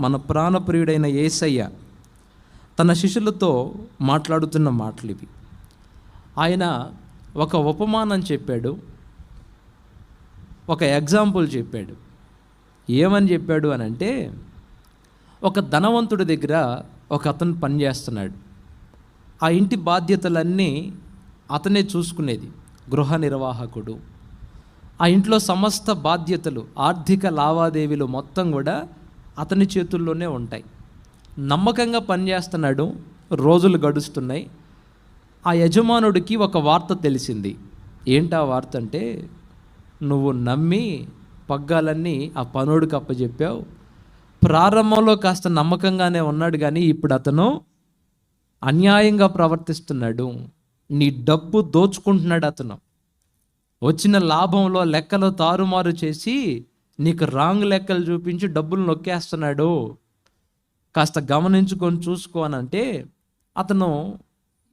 మన ప్రాణప్రియుడైన యేసయ్య తన శిష్యులతో మాట్లాడుతున్న మాటలు ఇవి. ఆయన ఒక ఉపమానం చెప్పాడు ఒక ఎగ్జాంపుల్ చెప్పాడు. ఏమని చెప్పాడు అని అంటే ఒక ధనవంతుడి దగ్గర ఒక అతను పనిచేస్తున్నాడు ఆ ఇంటి బాధ్యతలన్నీ అతనే చూసుకునేది గృహ నిర్వాహకుడు. ఆ ఇంట్లో సమస్త బాధ్యతలు ఆర్థిక లావాదేవీలు మొత్తం కూడా అతని చేతుల్లోనే ఉంటాయి. నమ్మకంగా పనిచేస్తున్నాడు రోజులు గడుస్తున్నాయి. ఆ యజమానుడికి ఒక వార్త తెలిసింది. ఏంటా వార్త అంటే నువ్వు నమ్మి పగ్గాలన్నీ ఆ పనుడికి అప్పచెప్పావు ప్రారంభంలో కాస్త నమ్మకంగానే ఉన్నాడు కానీ ఇప్పుడు అతను అన్యాయంగా ప్రవర్తిస్తున్నాడు. నీ డబ్బు దోచుకుంటున్నాడు అతను. వచ్చిన లాభంలో లెక్కలు తారుమారు చేసి నీకు రాంగ్ లెక్కలు చూపించి డబ్బులు నొక్కేస్తున్నాడు. కాస్త గమనించుకొని చూసుకో అని అంటే అతను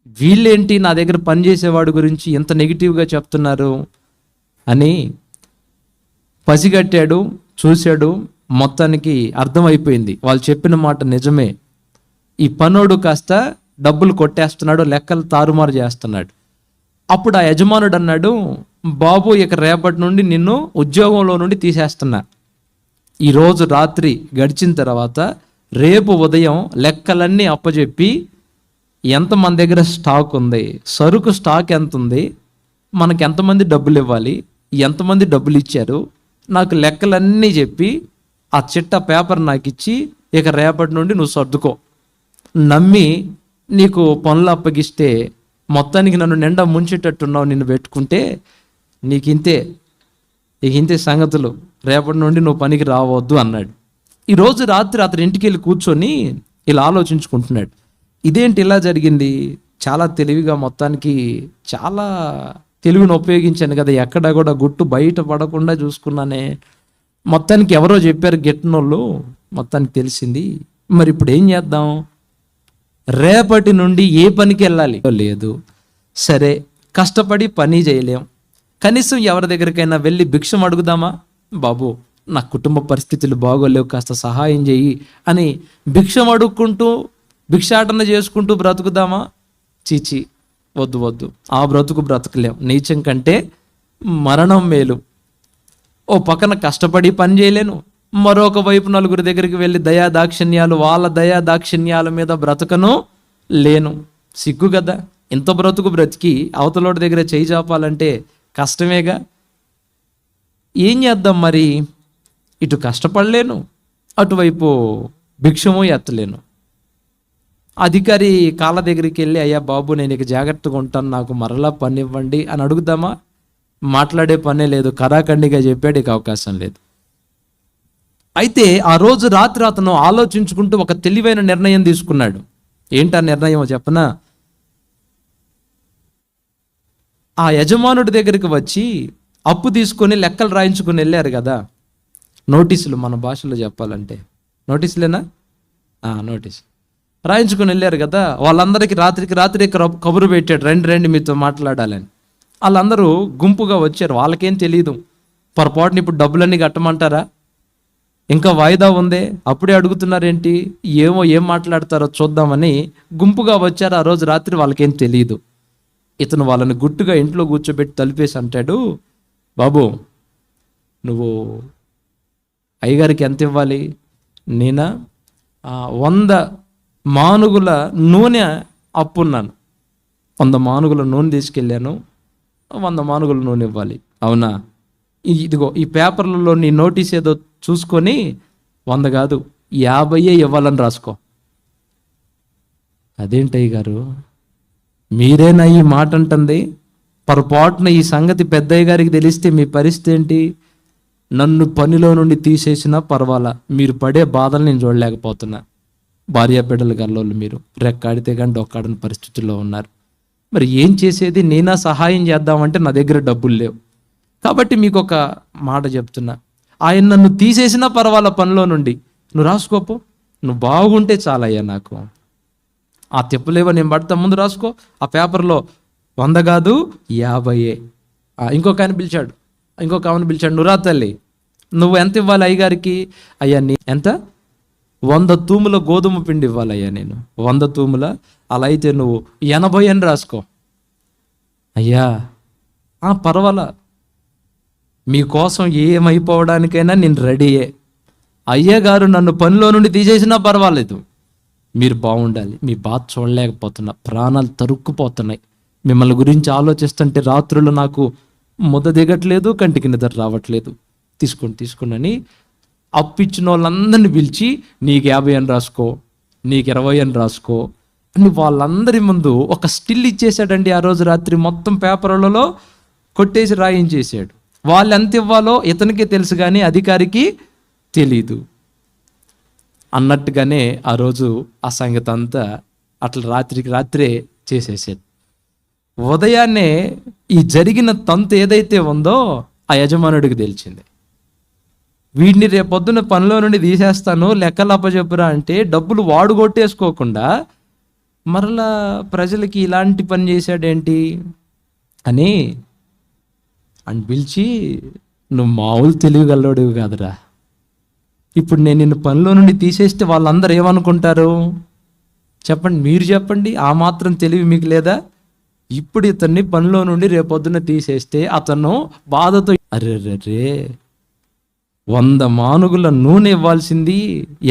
వీళ్ళేంటి నా దగ్గర పనిచేసేవాడు గురించి ఎంత నెగిటివ్గా చెప్తున్నారు అని పసిగట్టాడు చూశాడు మొత్తానికి అర్థమైపోయింది. వాళ్ళు చెప్పిన మాట నిజమే. ఈ పనోడు కాస్త డబ్బులు కొట్టేస్తున్నాడు లెక్కలు తారుమారు చేస్తున్నాడు. అప్పుడు ఆ యజమానుడు అన్నాడు బాబు ఇక రేపటి నుండి నిన్ను ఉద్యోగంలో నుండి తీసేస్తున్నా. ఈరోజు రాత్రి గడిచిన తర్వాత రేపు ఉదయం లెక్కలన్నీ అప్పచెప్పి ఎంత మన దగ్గర స్టాక్ ఉంది సరుకు స్టాక్ ఎంత ఉంది మనకి ఎంతమంది డబ్బులు ఇవ్వాలి ఎంతమంది డబ్బులు ఇచ్చారు నాకు లెక్కలన్నీ చెప్పి ఆ చిట్ట పేపర్ నాకు ఇచ్చి ఇక రేపటి నుండి నువ్వు సర్దుకో. నమ్మి నీకు పనులు అప్పగిస్తే మొత్తానికి నన్ను నిండా ముంచేటట్టున్నావు నిన్ను పెట్టుకుంటే నీకు ఇంతే ఇంతే సంగతులు. రేపటి నుండి నువ్వు పనికి రావద్దు అన్నాడు. ఈరోజు రాత్రి అతని ఇంటికి వెళ్ళి కూర్చొని ఇలా ఆలోచించుకుంటున్నాడు. ఇదేంటి ఇలా జరిగింది? చాలా తెలివిగా మొత్తానికి చాలా తెలివిని ఉపయోగించాను కదా ఎక్కడ కూడా గుట్టు బయట పడకుండా చూసుకున్నానే. మొత్తానికి ఎవరో చెప్పారు గెట్టినోళ్ళు మొత్తానికి తెలిసింది. మరి ఇప్పుడు ఏం చేద్దాం? రేపటి నుండి ఏ పనికి వెళ్ళాలి? లేదు. సరే కష్టపడి పని చేయలేం. కనీసం ఎవరి దగ్గరికైనా వెళ్ళి భిక్షం అడుగుదామా? బాబు నా కుటుంబ పరిస్థితులు బాగోలేవు కాస్త సహాయం చేయి అని భిక్షం అడుక్కుంటూ భిక్షాటన చేసుకుంటూ బ్రతుకుదామా? చీచి వద్దు వద్దు. ఆ బ్రతుకు బ్రతకలేం. నీచం కంటే మరణం మేలు. ఓ పక్కన కష్టపడి పని చేయలేను. మరొక వైపు నలుగురి దగ్గరికి వెళ్ళి దయా దాక్షిణ్యాలు వాళ్ళ దయా దాక్షిణ్యాల మీద బ్రతకను లేను. సిగ్గు కదా ఇంత బ్రతుకు బ్రతికి అవతలోటి దగ్గర చేయి చాపాలంటే కష్టమేగా? ఏం చేద్దాం మరి? ఇటు కష్టపడలేను అటువైపు భిక్షము ఎత్తలేను. అధికారి కాళ్ళ దగ్గరికి వెళ్ళి అయ్యా బాబు నేను ఇక జాగ్రత్తగా ఉంటాను నాకు మరలా పని ఇవ్వండి అని అడుగుదామా? మాట్లాడే పనే లేదు కరాఖండిగా చెప్పాడు ఇక అవకాశం లేదు. అయితే ఆ రోజు రాత్రి అతను ఆలోచించుకుంటూ ఒక తెలివైన నిర్ణయం తీసుకున్నాడు. ఏంటా నిర్ణయం చెప్పనా? ఆ యజమానుడి దగ్గరికి వచ్చి అప్పు తీసుకొని లెక్కలు రాయించుకుని వెళ్ళారు కదా. నోటీసులు మన భాషలో చెప్పాలంటే. నోటీసులేనా? నోటీస్. రాయించుకుని వెళ్ళారు కదా. వాళ్ళందరికీ రాత్రికి రాత్రి కబు- కబురు పెట్టాడు. రెండు రెండు మీతో మాట్లాడాలని. వాళ్ళందరూ గుంపుగా వచ్చారు. వాళ్ళకేం తెలియదు పొరపాటున ఇప్పుడు డబ్బులన్నీ కట్టమంటారా? ఇంకా వాయిదా ఉందే? అప్పుడే అడుగుతున్నారేంటి? ఏమో ఏం మాట్లాడతారో చూద్దామని గుంపుగా వచ్చారు. ఆ రోజు రాత్రి వాళ్ళకేం తెలియదు ఇతను వాళ్ళని గుట్టుగా ఇంట్లో కూర్చోబెట్టి తలిపేసి అంటాడు బాబు నువ్వు అయ్యగారికి ఎంత ఇవ్వాలి? నేనా? వంద మానుగుల నూనె అప్పున్నాను. వంద మానుగుల నూనె తీసుకెళ్ళాను. వంద మానుగుల నూనె ఇవ్వాలి. అవునా? ఇదిగో ఈ పేపర్లలో నీ నోటీస్ ఏదో చూసుకొని వంద కాదు యాభై ఇవ్వాలని రాసుకో. అదేంటయ్య గారు మీరేనా ఈ మాట అంటుంది? పొరపాటున ఈ సంగతి పెద్దయ్య గారికి తెలిస్తే మీ పరిస్థితి ఏంటి? నన్ను పనిలో నుండి తీసేసినా పర్వాలా. మీరు పడే బాధలు నేను చూడలేకపోతున్నా. భార్య బిడ్డలు గల్లోళ్ళు మీరు. రెక్కాడితే కానీ డొక్కాడని పరిస్థితుల్లో ఉన్నారు. మరి ఏం చేసేది? నేనా సహాయం చేద్దామంటే నా దగ్గర డబ్బులు లేవు. కాబట్టి మీకు ఒక మాట చెప్తున్నా. ఆయన నన్ను తీసేసినా పర్వాలా పనిలో నుండి. నువ్వు రాసుకోపో. నువ్వు బాగుంటే చాలయ్యా నాకు. ఆ తెప్పులేవో నేను పడతా ముందు రాసుకో. ఆ పేపర్లో వంద కాదు యాభైయే. ఇంకొక ఆయన పిలిచాడు. ఇంకొక ఆమెను పిలిచాడు నువ్వు రా తల్లి. నువ్వు ఎంత ఇవ్వాలి అయ్యగారికి? అయ్యా నీ ఎంత? వంద తూముల గోధుమ పిండి ఇవ్వాలయ్యా నేను. వంద తూముల అలా అయితే నువ్వు ఎనభై అని రాసుకో. అయ్యా పర్వాలా. మీకోసం ఏమైపోవడానికైనా నేను రెడీయే. అయ్యగారు నన్ను పనిలో నుండి తీసేసినా పర్వాలేదు. మీరు బాగుండాలి. మీ బాధ చూడలేకపోతున్నా. ప్రాణాలు తరుక్కుపోతున్నాయి. మిమ్మల్ని గురించి ఆలోచిస్తుంటే రాత్రులు నాకు ముద్ద దిగట్లేదు కంటికి నిద్ర రావట్లేదు. తీసుకోండి తీసుకోండి అని అప్పిచ్చిన వాళ్ళందరిని పిలిచి నీకు యాభై అని రాసుకో నీకు ఇరవై అని రాసుకో అని వాళ్ళందరి ముందు ఒక స్టిల్ ఇచ్చేసాడండి ఆ రోజు రాత్రి మొత్తం పేపర్లలో కొట్టేసి రాయించేసాడు వాళ్ళు ఎంత ఇవ్వాలో ఇతనికి తెలుసు కానీ అధికారికి తెలీదు. అన్నట్టుగానే ఆ రోజు ఆ సంగతి అంతా అట్లా రాత్రికి రాత్రే చేసేసాడు ఉదయాన్నే ఈ జరిగిన తంతు ఏదైతే ఉందో ఆ యజమానుడికి తెలిసింది. వీడిని రేపొద్దున పనిలో నుండి తీసేస్తాను లెక్కలు అప్పచెప్పురా అంటే డబ్బులు వాడు కొట్టేసుకోకుండా మరలా ప్రజలకి ఇలాంటి పని చేశాడేంటి అని అని పిలిచి నువ్వు మామూలు తెలియగలవాడివి కాదురా. ఇప్పుడు నేను నిన్ను పనిలో నుండి తీసేస్తే వాళ్ళందరూ ఏమనుకుంటారు? చెప్పండి మీరు చెప్పండి. ఆ మాత్రం తెలివి మీకు లేదా? ఇప్పుడు ఇతన్ని పనిలో నుండి రేపొద్దున తీసేస్తే అతను బాధతో అరే రే వంద మానుగుల నూనె ఇవ్వాల్సింది.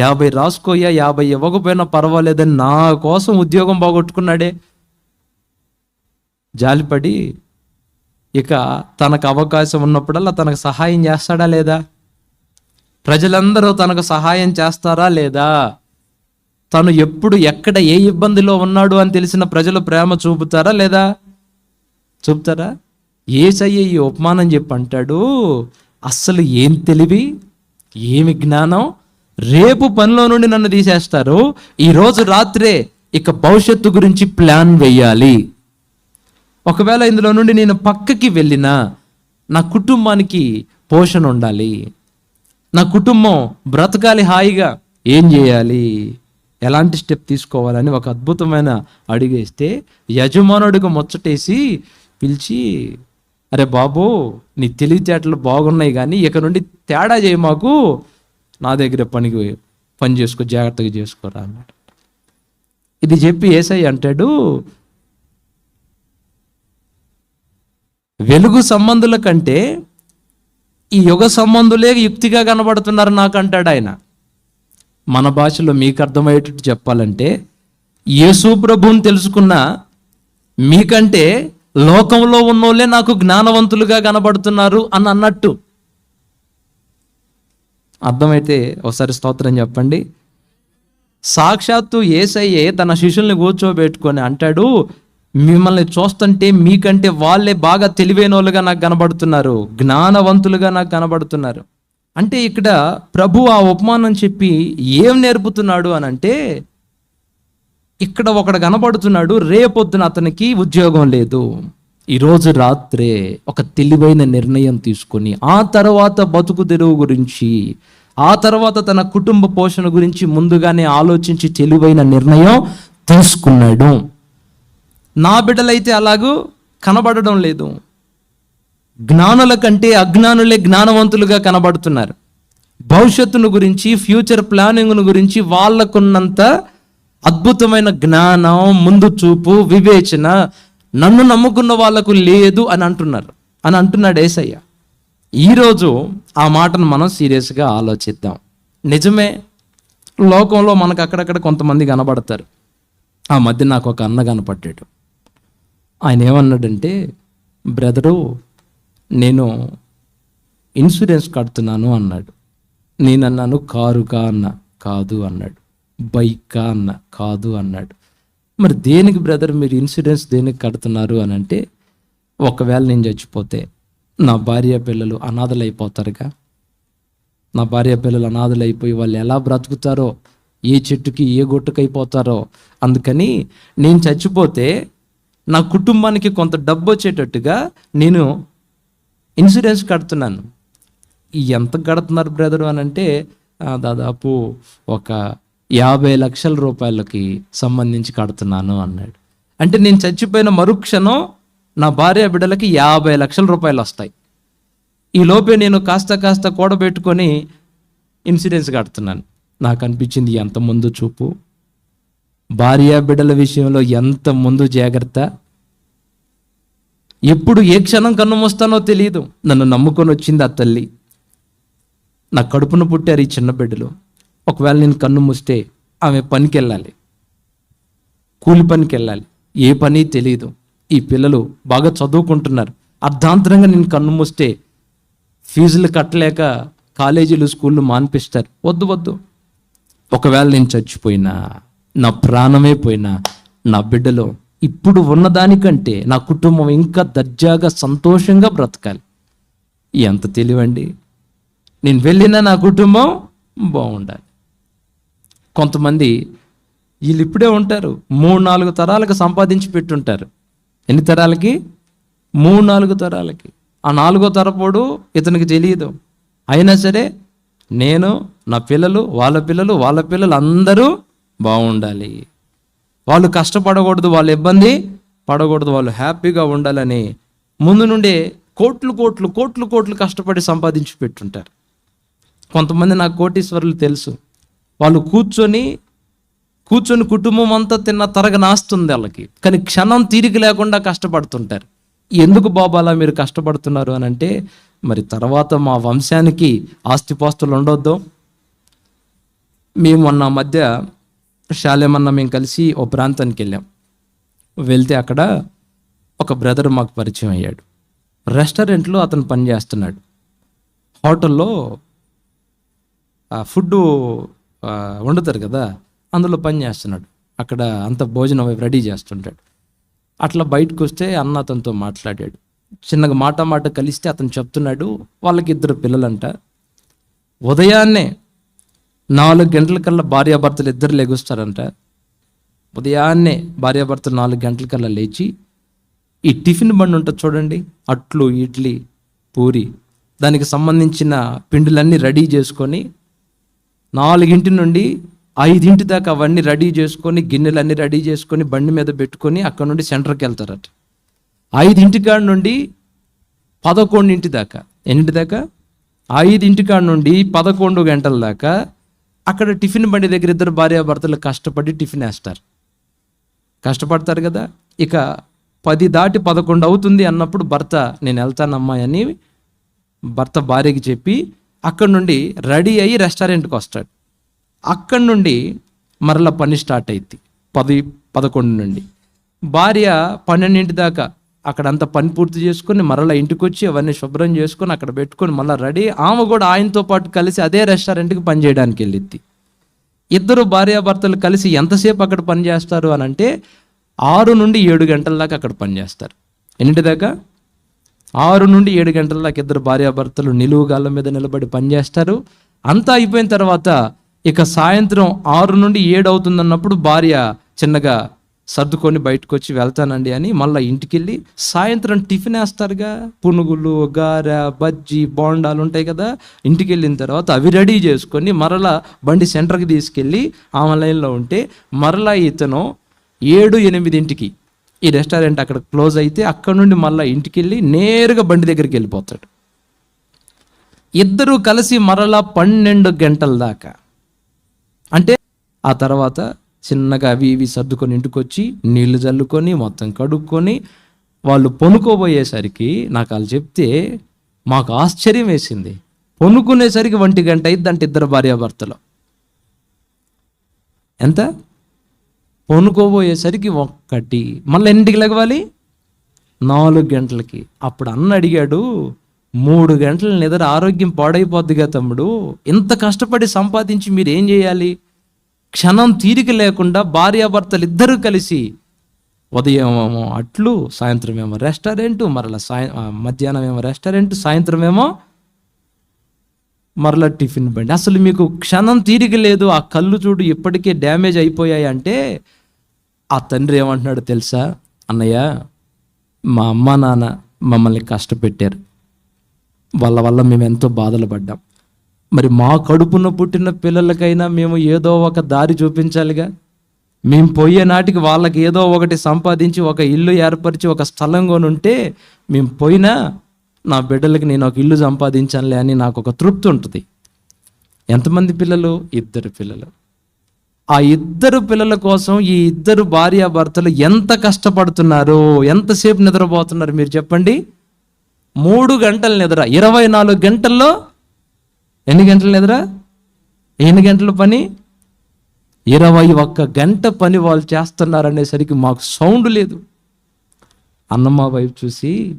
యాభై రాసుకోయా యాభై ఇవ్వకపోయినా పర్వాలేదని నా కోసం ఉద్యోగం బాగొట్టుకున్నాడే జాలిపడి ఇక తనకు అవకాశం ఉన్నప్పుడల్లా తనకు సహాయం చేస్తాడా లేదా? ప్రజలందరూ తనకు సహాయం చేస్తారా లేదా? తను ఎప్పుడు ఎక్కడ ఏ ఇబ్బందిలో ఉన్నాడు అని తెలిసిన ప్రజలు ప్రేమ చూపుతారా లేదా? చూపుతారా? ఏసయ్య ఈ ఉపమానం చెప్పి అంటాడు అస్సలు ఏం తెలివి ఏమి జ్ఞానం? రేపు పనిలో నుండి నన్ను తీసేస్తారు. ఈరోజు రాత్రే ఇక భవిష్యత్తు గురించి ప్లాన్ వేయాలి. ఒకవేళ ఇందులో నుండి నేను పక్కకి వెళ్ళినా నా కుటుంబానికి పోషణ ఉండాలి. నా కుటుంబం బ్రతకాలి హాయిగా. ఏం చేయాలి? ఎలాంటి స్టెప్ తీసుకోవాలని ఒక అద్భుతమైన అడిగేస్తే యజమానుడికి ముచ్చటేసి పిలిచి అరే బాబు నీ తెలివితేటలు బాగున్నాయి కానీ ఇక నుండి తేడా చేయి మాకు. నా దగ్గర పనికి పని చేసుకో జాగ్రత్తగా చేసుకోరా అన్నాడు. ఇది చెప్పి ఏసై అంటాడు వెలుగు సంబంధుల కంటే ఈ యుగ సంబంధులే యుక్తిగా కనబడుతున్నారు నాకు అంటాడు ఆయన. మన భాషలో మీకు అర్థమయ్యేటట్టు చెప్పాలంటే యేసు ప్రభువుని తెలుసుకున్న మీకంటే లోకంలో ఉన్నోళ్ళే నాకు జ్ఞానవంతులుగా కనబడుతున్నారు అని అన్నట్టు. అర్థమైతే ఒకసారి స్తోత్రం చెప్పండి. సాక్షాత్తు ఏసయ్యే తన శిష్యుల్ని కూర్చోబెట్టుకొని అంటాడు మిమ్మల్ని చూస్తుంటే మీకంటే వాళ్ళే బాగా తెలివైన వాళ్ళుగా నాకు కనబడుతున్నారు జ్ఞానవంతులుగా నాకు కనబడుతున్నారు. అంటే ఇక్కడ ప్రభు ఆ ఉపమానం చెప్పి ఏం నేర్పుతున్నాడు అని అంటే ఇక్కడ ఒకడు కనబడుతున్నాడు రేపొద్దున అతనికి ఉద్యోగం లేదు. ఈరోజు రాత్రే ఒక తెలివైన నిర్ణయం తీసుకొని ఆ తర్వాత బతుకు తెరువు గురించి ఆ తర్వాత తన కుటుంబ పోషణ గురించి ముందుగానే ఆలోచించి తెలివైన నిర్ణయం తీసుకున్నాడు. నా బిడ్డలైతే అలాగూ కనబడడం లేదు. జ్ఞానుల కంటే అజ్ఞానులే జ్ఞానవంతులుగా కనబడుతున్నారు. భవిష్యత్తును గురించి ఫ్యూచర్ ప్లానింగ్ను గురించి వాళ్ళకున్నంత అద్భుతమైన జ్ఞానం ముందు చూపు వివేచన నన్ను నమ్ముకున్న వాళ్ళకు లేదు అని అంటున్నారు. అని అంటున్నాడు ఏసయ్య. ఈరోజు ఆ మాటను మనం సీరియస్గా ఆలోచిద్దాం. నిజమే లోకంలో మనకు అక్కడక్కడ కొంతమంది కనబడతారు. ఆ మధ్య నాకు ఒక అన్న కనపడ్డాడు. ఆయన ఏమన్నాడంటే బ్రదరు నేను ఇన్సూరెన్స్ కడుతున్నాను అన్నాడు. నేను అన్నాను కారుకా అన్న కాదు అన్నాడు. బైకా అన్న కాదు అన్నాడు. మరి దేనికి బ్రదర్ మీరు ఇన్సూరెన్స్ దేనికి కడుతున్నారు అని అంటే ఒకవేళ నేను చచ్చిపోతే నా భార్య పిల్లలు అనాథలు అయిపోతారుగా నా భార్య పిల్లలు అనాథలు అయిపోయి వాళ్ళు ఎలా బ్రతుకుతారో? ఏ చెట్టుకి ఏ గొట్టుకైపోతారో? అందుకని నేను చచ్చిపోతే నా కుటుంబానికి కొంత డబ్బు వచ్చేటట్టుగా నేను ఇన్సూరెన్స్ కడుతున్నాను. ఎంత కడుతున్నారు బ్రదర్ అని అంటే దాదాపు ఒక యాభై లక్షల రూపాయలకి సంబంధించి కడుతున్నాను అన్నాడు. అంటే నేను చచ్చిపోయిన మరుక్షణం నా భార్య బిడ్డలకి యాభై లక్షల రూపాయలు వస్తాయి. ఈ లోపే నేను కాస్త కాస్త కూడబెట్టుకొని ఇన్సూరెన్స్ కడుతున్నాను. నాకు అనిపించింది ఎంత ముందు చూపు. భార్యా బిడ్డల విషయంలో ఎంత ముందు జాగ్రత్త? ఎప్పుడు ఏ క్షణం కన్నుమొస్తానో తెలియదు నన్ను నమ్ముకొని వచ్చింది ఆ తల్లి. నా కడుపున పుట్టారు ఈ చిన్న బిడ్డలు. ఒకవేళ నేను కన్ను మూస్తే ఆమె పనికి వెళ్ళాలి కూలి పనికి వెళ్ళాలి ఏ పని తెలియదు ఈ పిల్లలు బాగా చదువుకుంటున్నారు. అర్ధాంతరంగా నేను కన్ను మూస్తే ఫీజులు కట్టలేక కాలేజీలు స్కూళ్ళు మాన్పిస్తారు. వద్దు వద్దు. ఒకవేళ నేను చచ్చిపోయినా నా ప్రాణమే పోయినా నా బిడ్డలో ఇప్పుడు ఉన్నదానికంటే నా కుటుంబం ఇంకా దర్జాగా సంతోషంగా బ్రతకాలి. ఎంత తెలివండి? నేను వెళ్ళిన నా కుటుంబం బాగుండాలి. కొంతమంది వీళ్ళు ఇప్పుడే ఉంటారు. మూడు నాలుగు తరాలకు సంపాదించి పెట్టుంటారు. ఎన్ని తరాలకి? మూడు నాలుగు తరాలకి. ఆ నాలుగో తరపోడు ఇతనికి తెలియదు. అయినా సరే నేను నా పిల్లలు వాళ్ళ పిల్లలు వాళ్ళ పిల్లలు అందరూ బాగుండాలి. వాళ్ళు కష్టపడకూడదు వాళ్ళు ఇబ్బంది పడకూడదు వాళ్ళు హ్యాపీగా ఉండాలని ముందు నుండే కోట్లు కోట్లు కోట్లు కోట్లు కష్టపడి సంపాదించి పెట్టుంటారు. కొంతమంది నాకు కోటీశ్వరులు తెలుసు. వాళ్ళు కూర్చొని కూర్చొని కుటుంబం అంతా తిన్న తరగ నాస్తుంది వాళ్ళకి. కానీ క్షణం తీరిక లేకుండా కష్టపడుతుంటారు. ఎందుకు బాబాలా మీరు కష్టపడుతున్నారు అని అంటే మరి తర్వాత మా వంశానికి ఆస్తిపాస్తులు ఉండొద్దు. మేము మొన్న మధ్య షాలేమన్న మేము కలిసి ఓ ప్రాంతానికి వెళ్ళాం. వెళ్తే అక్కడ ఒక బ్రదర్ మాకు పరిచయం అయ్యాడు. రెస్టారెంట్లో అతను పని చేస్తున్నాడు. హోటల్లో ఫుడ్ వండుతారు కదా అందులో పని చేస్తున్నాడు. అక్కడ అంత భోజనం అవి రెడీ చేస్తుంటాడు. అట్లా బయటకు వస్తే అన్న అతనితో మాట్లాడాడు. చిన్నగా మాట మాట కలిస్తే అతను చెప్తున్నాడు వాళ్ళకి ఇద్దరు పిల్లలంట. ఉదయాన్నే నాలుగు గంటల కల్లా భార్యాభర్తలు ఇద్దరు లెగుస్తారంట. ఉదయాన్నే భార్యాభర్తలు నాలుగు గంటల కల్లా లేచి ఈ టిఫిన్ బండి ఉంటుంది చూడండి అట్లు ఇడ్లీ పూరి దానికి సంబంధించిన పిండిలన్నీ రెడీ చేసుకొని నాలుగింటి నుండి ఐదింటి దాకా అవన్నీ రెడీ చేసుకొని గిన్నెలన్నీ రెడీ చేసుకొని బండి మీద పెట్టుకొని అక్కడ నుండి సెంటర్కి వెళ్తారట. ఐదింటి కాడ నుండి పదకొండింటి దాకా. ఎన్నింటి దాకా? ఐదింటి కాడ నుండి పదకొండు గంటల దాకా అక్కడ టిఫిన్ బండి దగ్గర ఇద్దరు భార్యాభర్తలు కష్టపడి టిఫిన్ వేస్తారు. కష్టపడతారు కదా. ఇక పది దాటి పదకొండు అవుతుంది అన్నప్పుడు భర్త నేను వెళ్తానమ్మా అని భర్త భార్యకి చెప్పి అక్కడ నుండి రెడీ అయ్యి రెస్టారెంట్కి వస్తాడు. అక్కడి నుండి మరలా పని స్టార్ట్ అయింది పది పదకొండు నుండి. భార్య పన్నెండింటి దాకా అక్కడంతా పని పూర్తి చేసుకొని మరలా ఇంటికి వచ్చి అవన్నీ శుభ్రం చేసుకొని అక్కడ పెట్టుకొని మళ్ళీ రెడీ ఆమె కూడా ఆయనతో పాటు కలిసి అదే రెస్టారెంట్కి పని చేయడానికి వెళ్ళిద్ది. ఇద్దరు భార్యాభర్తలు కలిసి ఎంతసేపు అక్కడ పని చేస్తారు అని అంటే ఆరు నుండి ఏడు గంటల దాకా అక్కడ పని చేస్తారు. ఎన్నింటి దాకా? ఆరు నుండి ఏడు గంటల దాకా ఇద్దరు భార్యాభర్తలు నిలువుగాళ్ళ మీద నిలబడి పనిచేస్తారు అంతా అయిపోయిన తర్వాత ఇక సాయంత్రం ఆరు నుండి ఏడు అవుతుందన్నప్పుడు భార్య చిన్నగా సర్దుకొని బయటకు వచ్చి వెళ్తానండి అని మళ్ళీ ఇంటికి వెళ్ళి సాయంత్రం టిఫిన్ వేస్తారుగా. పునుగులు గారె బజ్జీ బోండాలు ఉంటాయి కదా. ఇంటికి వెళ్ళిన తర్వాత అవి రెడీ చేసుకొని మరలా బండి సెంటర్కి తీసుకెళ్ళి ఆమె లైన్లో ఉంటే మరలా ఇతను ఏడు ఎనిమిదింటికి ఈ రెస్టారెంట్ అక్కడ క్లోజ్ అయితే అక్కడ నుండి మళ్ళీ ఇంటికి వెళ్ళి నేరుగా బండి దగ్గరికి వెళ్ళిపోతాడు. ఇద్దరూ కలిసి మరలా పన్నెండు గంటల దాకా. అంటే ఆ తర్వాత చిన్నగా అవి ఇవి సర్దుకొని ఇంటికొచ్చి నీళ్ళు చల్లుకొని మొత్తం కడుక్కొని వాళ్ళు పొనుకోబోయేసరికి నాకు వాళ్ళు చెప్తే మాకు ఆశ్చర్యం వేసింది. పొనుకునేసరికి ఒంటి గంట అయింది అంటే ఇద్దరు భార్యాభర్తలు. ఎంత? పొనుకోబోయేసరికి ఒక్కటి. మళ్ళీ ఎన్నింటికి లెగవాలి నాలుగు గంటలకి. అప్పుడు అన్న అడిగాడు మూడు గంటల నిద్ర ఆరోగ్యం పాడైపోద్దిగా తమ్ముడు. ఇంత కష్టపడి సంపాదించి మీరు ఏం చేయాలి? క్షణం తీరిక లేకుండా భార్యాభర్తలు ఇద్దరూ కలిసి ఉదయం ఏమో అట్లు సాయంత్రం ఏమో రెస్టారెంట్ మరలా సాయం మధ్యాహ్నం ఏమో రెస్టారెంట్ సాయంత్రం ఏమో మరలా టిఫిన్ బండి. అసలు మీకు క్షణం తీరిక లేదు ఆ కళ్ళు చూడు ఇప్పటికే డ్యామేజ్ అయిపోయాయి అంటే ఆ తండ్రి ఏమంటున్నాడు తెలుసా? అన్నయ్య మా అమ్మ నాన్న మమ్మల్ని కష్టపెట్టారు. వాళ్ళ వల్ల మేము ఎంతో బాధలు పడ్డాం. మరి మా కడుపున పుట్టిన పిల్లలకైనా మేము ఏదో ఒక దారి చూపించాలిగా? మేము పోయే నాటికి వాళ్ళకి ఏదో ఒకటి సంపాదించి ఒక ఇల్లు ఏర్పరిచి ఒక స్థలం ఉంటే మేము పోయినా నా బిడ్డలకి నేను ఒక ఇల్లు సంపాదించానులే అని నాకు ఒక తృప్తి ఉంటుంది. ఎంతమంది పిల్లలు? ఇద్దరు పిల్లలు. ఆ ఇద్దరు పిల్లల కోసం ఈ ఇద్దరు భార్యాభర్తలు ఎంత కష్టపడుతున్నారు ఎంతసేపు నిద్రపోతున్నారు మీరు చెప్పండి? మూడు గంటల నిద్ర. ఇరవై నాలుగు గంటల్లో ఎన్ని గంటల నిద్ర? ఎన్ని గంటల పని? ఇరవై ఒక్క గంట పని వాళ్ళు చేస్తున్నారు అనేసరికి మాకు సౌండ్ లేదు. అన్నమ్మ వైపు చూసి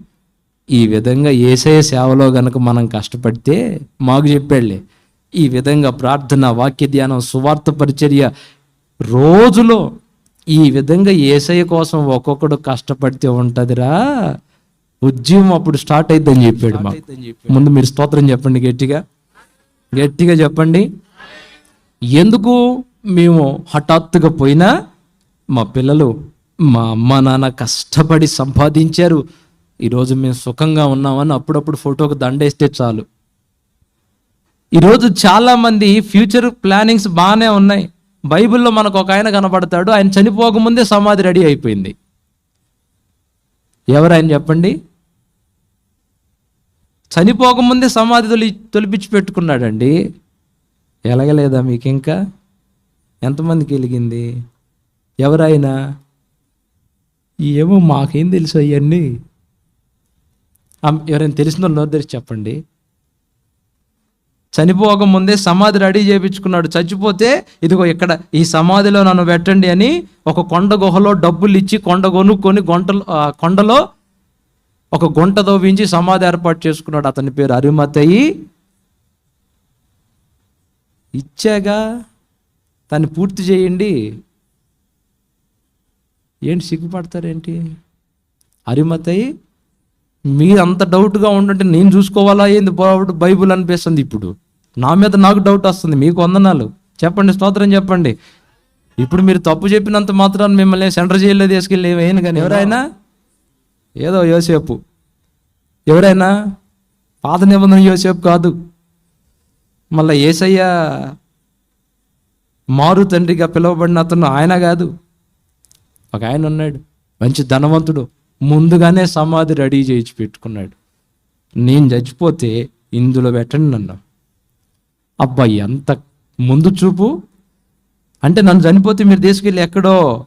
ఈ విధంగా ఏసయ సేవలో గనక మనం కష్టపడితే మాకు చెప్పాడులే ఈ విధంగా ప్రార్థన వాక్య ధ్యానం సువార్త పరిచర్య రోజులో ఈ విధంగా ఏసయ్య కోసం ఒక్కొక్కడు కష్టపడితే ఉంటుందిరా. ఉద్యమం అప్పుడు స్టార్ట్ అయిద్దని చెప్పాడు మాకు. ముందు మీరు స్తోత్రం చెప్పండి గట్టిగా. గట్టిగా చెప్పండి. ఎందుకు మేము హఠాత్తుగా పోయినా మా పిల్లలు మా అమ్మ నాన్న కష్టపడి సంపాదించారు. ఈరోజు మేము సుఖంగా ఉన్నామని అప్పుడప్పుడు ఫోటోకు దండేస్తే చాలు. ఈరోజు చాలామంది ఫ్యూచర్ ప్లానింగ్స్ బాగానే ఉన్నాయి. బైబిల్లో మనకు ఒక ఆయన కనబడతాడు ఆయన చనిపోకముందే సమాధి రెడీ అయిపోయింది. ఎవరైనా చెప్పండి? చనిపోకముందే సమాధి తొలి తొలిపించి పెట్టుకున్నాడండి. ఎలాగలేదా మీకు ఇంకా ఎంతమందికి వెలిగింది ఎవరైనా? ఏమో మాకేం తెలుసు అవన్నీ ఎవరైనా తెలిసిన వాళ్ళు నోరు తెరిచి చెప్పండి. చనిపోక ముందే సమాధి రెడీ చేయించుకున్నాడు చచ్చిపోతే ఇదిగో ఇక్కడ ఈ సమాధిలో నన్ను పెట్టండి అని ఒక కొండ గుహలో డబ్బులు ఇచ్చి కొండ కొనుక్కొని గొంటలో కొండలో ఒక గుంట దోవించి సమాధి ఏర్పాటు చేసుకున్నాడు అతని పేరు అరిమతయి. ఇచ్చాగా దాన్ని పూర్తి చేయండి. ఏంటి సిగ్గుపడతారేంటి? అరిమతయి మీరు అంత డౌట్గా ఉండుంటే నేను చూసుకోవాలా ఏంది? బైబుల్ అనిపిస్తుంది ఇప్పుడు. నా మీద నాకు డౌట్ వస్తుంది మీకు వందనాలు. చెప్పండి స్తోత్రం చెప్పండి. ఇప్పుడు మీరు తప్పు చెప్పినంత మాత్రాన్ని మిమ్మల్ని సెంటర్ జైల్లో తీసుకెళ్ళి ఏమైనా కానీ ఎవరైనా ఏదో యోసేపు. ఎవరైనా పాత నిబంధన యోసేపు కాదు. మళ్ళీ ఏసయ్య మారు తండ్రిగా పిలువబడిన అతను ఆయన కాదు. ఒక ఆయన ఉన్నాడు. మంచి ధనవంతుడు. ముందుగానే సమాధి రెడీ చేయించి పెట్టుకున్నాడు. నేను చచ్చిపోతే ఇందులో పెట్టండి నన్ను. అబ్బాయి ఎంత ముందు చూపు. అంటే నన్ను చనిపోతే మీరు తీసుకెళ్ళి ఎక్కడో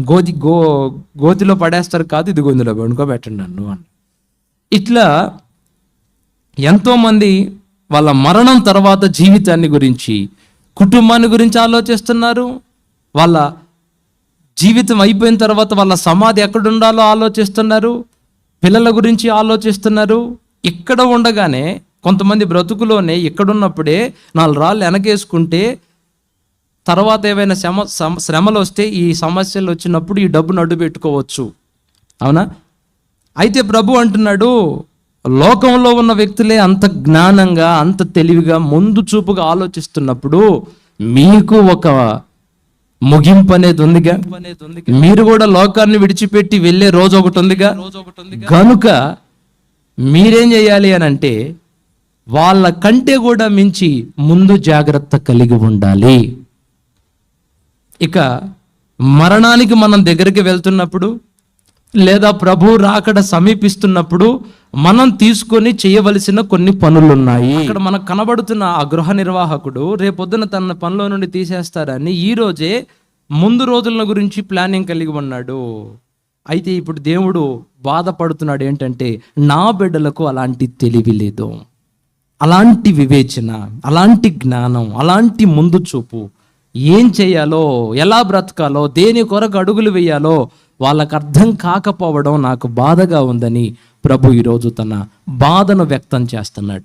గోధి గో గోతిలో పడేస్తారు కాదు ఇది ఇందులో వండుకోబెట్టండి నన్ను అని. ఇట్లా ఎంతోమంది వాళ్ళ మరణం తర్వాత జీవితాన్ని గురించి కుటుంబాన్ని గురించి ఆలోచిస్తున్నారు. వాళ్ళ జీవితం అయిపోయిన తర్వాత వాళ్ళ సమాధి ఎక్కడ ఉండాలో ఆలోచిస్తున్నారు. పిల్లల గురించి ఆలోచిస్తున్నారు. ఇక్కడ ఉండగానే కొంతమంది బ్రతుకులోనే ఇక్కడున్నప్పుడే నాలుగు రాళ్ళు వెనకేసుకుంటే తర్వాత ఏవైనా శ్రమ శ్రమలు వస్తే ఈ సమస్యలు వచ్చినప్పుడు ఈ డబ్బును అడ్డు పెట్టుకోవచ్చు అవునా? అయితే ప్రభు అంటున్నాడు లోకంలో ఉన్న వ్యక్తులే అంత జ్ఞానంగా అంత తెలివిగా ముందు చూపుగా ఆలోచిస్తున్నప్పుడు మీకు ఒక ముగింపు అనేది ఉందిగా? మీరు కూడా లోకాన్ని విడిచిపెట్టి వెళ్ళే రోజు ఒకటి ఉందిగా? కనుక మీరేం చేయాలి అని అంటే వాళ్ళ కంటే కూడా మించి ముందు జాగ్రత్త కలిగి ఉండాలి. ఇక మరణానికి మనం దగ్గరికి వెళ్తున్నప్పుడు లేదా ప్రభు రాకడ సమీపిస్తున్నప్పుడు మనం తీసుకొని చేయవలసిన కొన్ని పనులు ఉన్నాయి మనకు కనబడుతున్న ఆ గృహ నిర్వాహకుడు రేపొద్దున తన పనిలో నుండి తీసేస్తారని ఈ రోజే ముందు రోజుల గురించి ప్లానింగ్ కలిగి ఉన్నాడు. అయితే ఇప్పుడు దేవుడు బాధపడుతున్నాడు ఏంటంటే నా బిడ్డలకు అలాంటి తెలివి లేదు. అలాంటి వివేచన అలాంటి జ్ఞానం అలాంటి ముందు చూపు ఏం చేయాలో ఎలా బ్రతకాలో దేని కొరకు అడుగులు వేయాలో వాళ్ళకు అర్థం కాకపోవడం నాకు బాధగా ఉందని ప్రభు ఈరోజు తన బాధను వ్యక్తం చేస్తున్నాడు.